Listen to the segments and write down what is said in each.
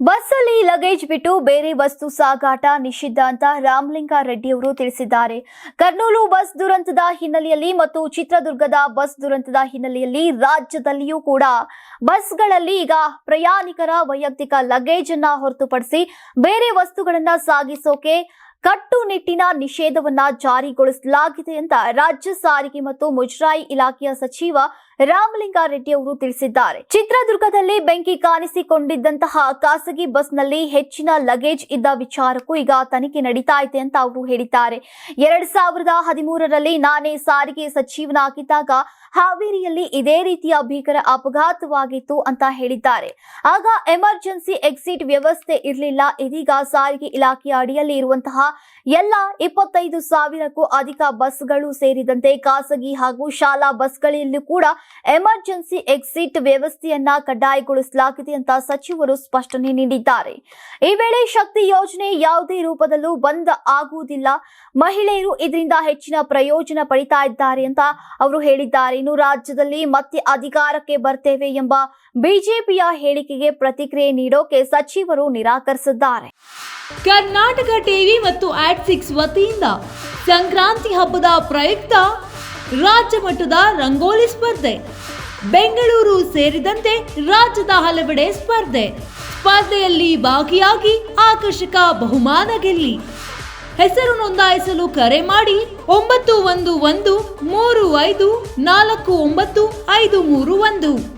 Luggage ಬಿಟ್ಟು ಬೇರೆ ವಸ್ತು ಸಾಗಾಟ ನಿಷಿದ್ಧ ಅಂತ ರಾಮಲಿಂಗಾರೆಡ್ಡಿ ಅವರು ತಿಳಿಸಿದ್ದಾರೆ. ಕರ್ನೂಲು ಬಸ್ ದುರಂತದ ಹಿನ್ನೆಲೆಯಲ್ಲಿ ಮತ್ತು ಚಿತ್ರದುರ್ಗದ ಬಸ್ ದುರಂತದ ಹಿನ್ನೆಲೆಯಲ್ಲಿ ರಾಜ್ಯದಲ್ಲಿಯೂ ಕೂಡ ಬಸ್ಗಳಲ್ಲಿ ಈಗ ಪ್ರಯಾಣಿಕರ ವೈಯಕ್ತಿಕ ಲಗೇಜ್ ಅನ್ನ ಹೊರತುಪಡಿಸಿ ಬೇರೆ ವಸ್ತುಗಳನ್ನ ಸಾಗಿಸೋಕೆ ಕಟ್ಟುನಿಟ್ಟಿನ ನಿಷೇಧವನ್ನ ಜಾರಿಗೊಳಿಸಲಾಗಿದೆ ಅಂತ ರಾಜ್ಯ ಸಾರಿಗೆ ಮತ್ತು ಮುಜರಾಯಿ ಇಲಾಖೆಯ ಸಚಿವ ರಾಮಲಿಂಗಾರೆಡ್ಡಿ ಅವರು ತಿಳಿಸಿದ್ದಾರೆ. ಚಿತ್ರದುರ್ಗದಲ್ಲಿ ಬೆಂಕಿ ಕಾಣಿಸಿಕೊಂಡಿದ್ದಂತಹ ಖಾಸಗಿ ಬಸ್ನಲ್ಲಿ ಹೆಚ್ಚಿನ ಲಗೇಜ್ ಇದ್ದ ವಿಚಾರಕ್ಕೂ ಈಗ ತನಿಖೆ ನಡೀತಾ ಇದೆ ಅಂತ ಅವರು ಹೇಳಿದ್ದಾರೆ. ಎರಡ್ ಸಾವಿರದ ಹದಿಮೂರರಲ್ಲಿ ನಾನೇ ಸಾರಿಗೆ ಸಚಿವನಾಗಿದ್ದಾಗ ಹಾವೇರಿಯಲ್ಲಿ ಇದೇ ರೀತಿಯ ಭೀಕರ ಅಪಘಾತವಾಗಿತ್ತು ಅಂತ ಹೇಳಿದ್ದಾರೆ. ಆಗ ಎಮರ್ಜೆನ್ಸಿ ಎಕ್ಸಿಟ್ ವ್ಯವಸ್ಥೆ ಇರಲಿಲ್ಲ. ಇದೀಗ ಸಾರಿಗೆ ಇಲಾಖೆಯ ಅಡಿಯಲ್ಲಿ ಇರುವಂತಹ ಎಲ್ಲ ಇಪ್ಪತ್ತೈದು ಸಾವಿರಕ್ಕೂ ಅಧಿಕ ಬಸ್ಗಳು ಸೇರಿದಂತೆ ಖಾಸಗಿ ಹಾಗೂ ಶಾಲಾ ಬಸ್ಗಳಲ್ಲೂ ಕೂಡ ಎಮರ್ಜೆನ್ಸಿ ಎಕ್ಸಿಟ್ ವ್ಯವಸ್ಥೆಯನ್ನ ಕಡ್ಡಾಯಗೊಳಿಸಲಾಗಿದೆ ಅಂತ ಸಚಿವರು ಸ್ಪಷ್ಟನೆ ನೀಡಿದ್ದಾರೆ. ಈ ವೇಳೆ ಶಕ್ತಿ ಯೋಜನೆ ಯಾವುದೇ ರೂಪದಲ್ಲೂ ಬಂದ್ ಆಗುವುದಿಲ್ಲ. ಮಹಿಳೆಯರು ಇದರಿಂದ ಹೆಚ್ಚಿನ ಪ್ರಯೋಜನ ಪಡಿತಾ ಇದ್ದಾರೆ ಅಂತ ಅವರು ಹೇಳಿದ್ದಾರೆ. ಇನ್ನು ರಾಜ್ಯದಲ್ಲಿ ಮತ್ತೆ ಅಧಿಕಾರಕ್ಕೆ ಬರ್ತೇವೆ ಎಂಬ ಬಿಜೆಪಿಯ ಹೇಳಿಕೆಗೆ ಪ್ರತಿಕ್ರಿಯೆ ನೀಡೋಕೆ ಸಚಿವರು ನಿರಾಕರಿಸಿದ್ದಾರೆ. ಕರ್ನಾಟಕ ಟಿವಿ ಮತ್ತು ಆಡ್ ಸಿಕ್ಸ್ ವತಿಯಿಂದ ಸಂಕ್ರಾಂತಿ ಹಬ್ಬದ ಪ್ರಯುಕ್ತ ರಾಜ್ಯ ಮಟ್ಟದ ರಂಗೋಲಿ ಸ್ಪರ್ಧೆ. ಬೆಂಗಳೂರು ಸೇರಿದಂತೆ ರಾಜ್ಯದ ಹಲವೆಡೆ ಸ್ಪರ್ಧೆ. ಸ್ಪರ್ಧೆಯಲ್ಲಿ ಭಾಗಿಯಾಗಿ ಆಕರ್ಷಕ ಬಹುಮಾನ ಗೆಲ್ಲಿ. ಹೆಸರು ನೋಂದಾಯಿಸಲು ಕರೆ ಮಾಡಿ ಒಂಬತ್ತು ಒಂದು ಒಂದು ಮೂರು ಐದು ನಾಲ್ಕು ಒಂಬತ್ತು ಐದು ಮೂರು ಒಂದು.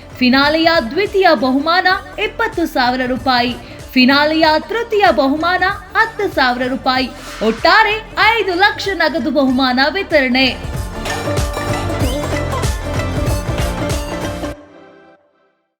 ಫಿನಾಲೆಯ ದ್ವಿತೀಯ ಬಹುಮಾನ ಇಪ್ಪತ್ತು ಸಾವಿರ ರೂಪಾಯಿ. ಫಿನಾಲೆಯ ತೃತೀಯ ಬಹುಮಾನ ಹತ್ತು ಸಾವಿರ ರೂಪಾಯಿ. ಒಟ್ಟಾರೆ ಐದು ಲಕ್ಷ ನಗದು ಬಹುಮಾನ ವಿತರಣೆ.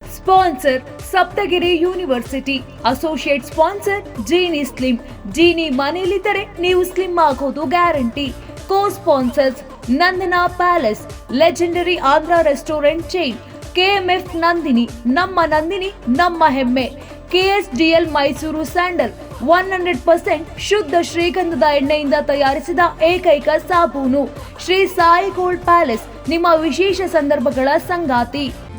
Sponsor Sapthagiri university. Associate sponsor Jeeni slim Jeeni ಮನೆಯಲ್ಲಿದ್ದರೆ ನೀವು ಸ್ಲಿಮ್ ಆಗೋದು guarantee. Co sponsors Nandana palace, legendary Andhra restaurant chain. KMF Nandini, ನಮ್ಮ ನಂದಿನಿ, ನಮ್ಮ ಹೆಮ್ಮೆ. KSDL Mysore sandal one hundred percent ಶುದ್ಧ ಶ್ರೀಗಂಧದ ಎಣ್ಣೆಯಿಂದ ತಯಾರಿಸಿದ ಏಕೈಕ ಸಾಬೂನು. ಶ್ರೀ ಸಾಯಿ ಗೋಲ್ಡ್ ಪ್ಯಾಲೇಸ್, ನಿಮ್ಮ ವಿಶೇಷ ಸಂದರ್ಭಗಳ ಸಂಗಾತಿ.